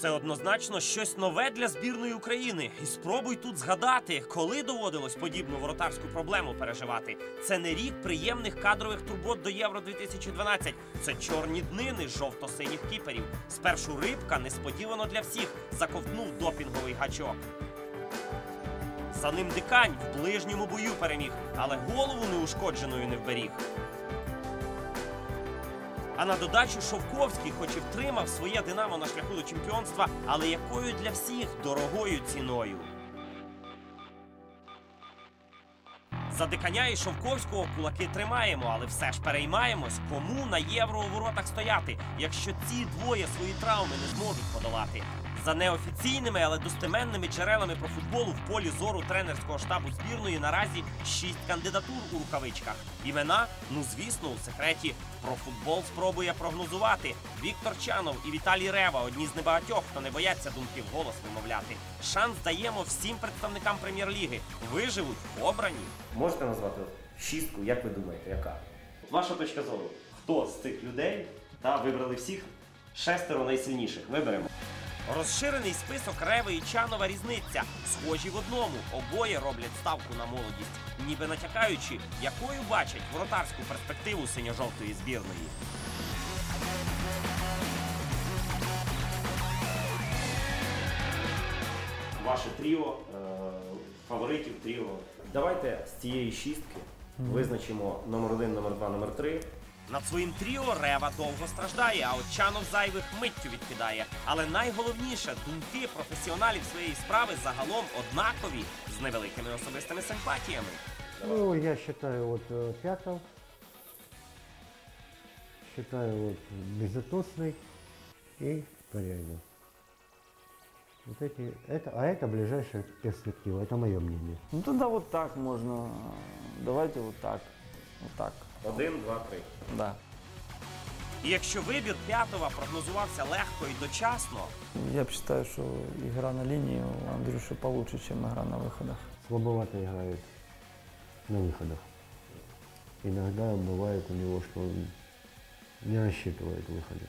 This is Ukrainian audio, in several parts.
Це однозначно щось нове для збірної України. І спробуй тут згадати, коли доводилось подібну воротарську проблему переживати. Це не рік приємних кадрових турбот до Євро 2012. Це чорні днини жовто-синіх кіперів. Спершу рибка несподівано для всіх заковтнув допінговий гачок. За ним дикань в ближньому бою переміг, але голову неушкодженою не вберіг. А на додачу Шовковський, хоч і втримав своє динамо на шляху до чемпіонства, але якою для всіх дорогою ціною. За диканя і Шовковського кулаки тримаємо, але все ж переймаємось, кому на євро у воротах стояти, якщо ці двоє свої травми не зможуть подолати. За неофіційними, але достеменними джерелами про футболу в полі зору тренерського штабу збірної наразі шість кандидатур у рукавичках. Імена, ну звісно, у секреті. Про футбол спробує прогнозувати. Віктор Чанов і Віталій Рева одні з небагатьох, хто не бояться думки вголос вимовляти. Шанс даємо всім представникам прем'єр-ліги. Виживуть обрані. Можете назвати шістку, як ви думаєте, яка? Ваша точка зору. Хто з цих людей та вибрали всіх шестеро найсильніших? Виберемо. Розширений список Реви і Чанова різниця. Схожі в одному. Обоє роблять ставку на молодість, ніби натякаючи, якою бачать вратарську перспективу синьо-жовтої збірної. Ваше тріо, е, фаворитів тріо. Давайте з цієї шістки визначимо номер один, номер два, номер три. Над своїм тріо Рева довго страждає, а от Чанов зайвих миттю відкидає. Але найголовніше думки професіоналів своєї справи загалом однакові з невеликими особистими симпатіями. Ну, я считаю вот э, Пятов, считаю вот Безотосный и Корягин. Вот эти, это, а это ближайшая перспектива, это мое мнение. Ну тогда вот так можно. Давайте вот так. Вот так. Один, два, три. Да. І якщо вибір п'ятого прогнозувався легко і дочасно, Я б считаю, что игра на линии у Андрюши получше, чем игра на выходах. Слабовато играет на выходах. Иногда бывает у него, что он не рассчитывает выходы.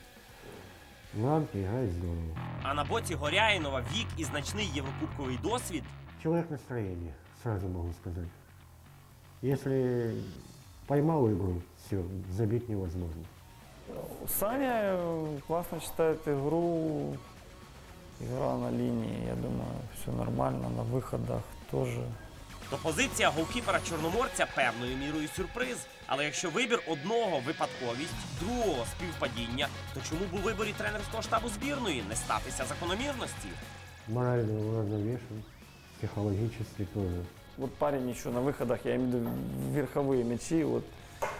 Рамке играет здорово. а на боці Горяїнова вік і значний єврокубковий досвід, Человек настроения, сразу могу сказать. Если поймал игру, все, забить невозможно. Саня э, классно читает игру. Игра на линии, я думаю, все нормально. На выходах тоже. То позиція голкіпера Чорноморця певною мірою сюрприз. Але якщо вибір одного випадковість, другого співпадіння, то чому б у виборі тренерського штабу збірної не статися закономірності? Морально уравновешен, психологически теж. Вот парень еще на выходах, я имею в виду верховые мячи, вот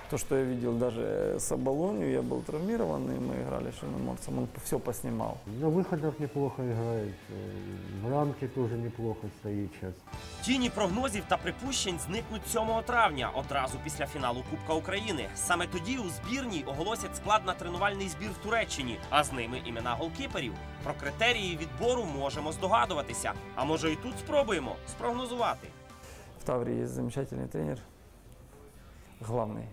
то, что я видел даже с Абалонью, я был травмирован, и мы играли с Черноморцем, он все поснимал. На выходах неплохо играет, э, в рамке тоже неплохо стоит сейчас. Тіні прогнозів та припущень зникнуть 7 травня, одразу після фіналу Кубка України. Саме тоді у збірній оголосять склад на тренувальний збір в Туреччині, а з ними імена голкіперів. Про критерії відбору можемо здогадуватися. А може і тут спробуємо спрогнозувати. В Таврии есть замечательный тренер, главный.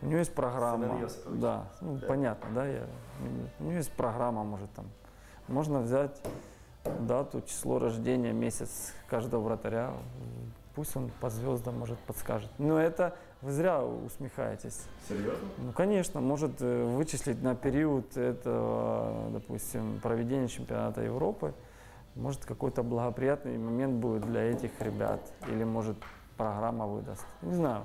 У него есть программа. Да, ну, понятно, да, я, у него есть программа, может там. Можно взять дату, число рождения, месяц каждого вратаря. Пусть он по звездам, может, подскажет. Но это вы зря усмехаетесь. Серйозно? Ну, конечно, может э, вычислить на период этого, допустим, проведения чемпионата Европы, может какой-то благоприятный момент будет для этих ребят, или может программа выдаст. Не знаю.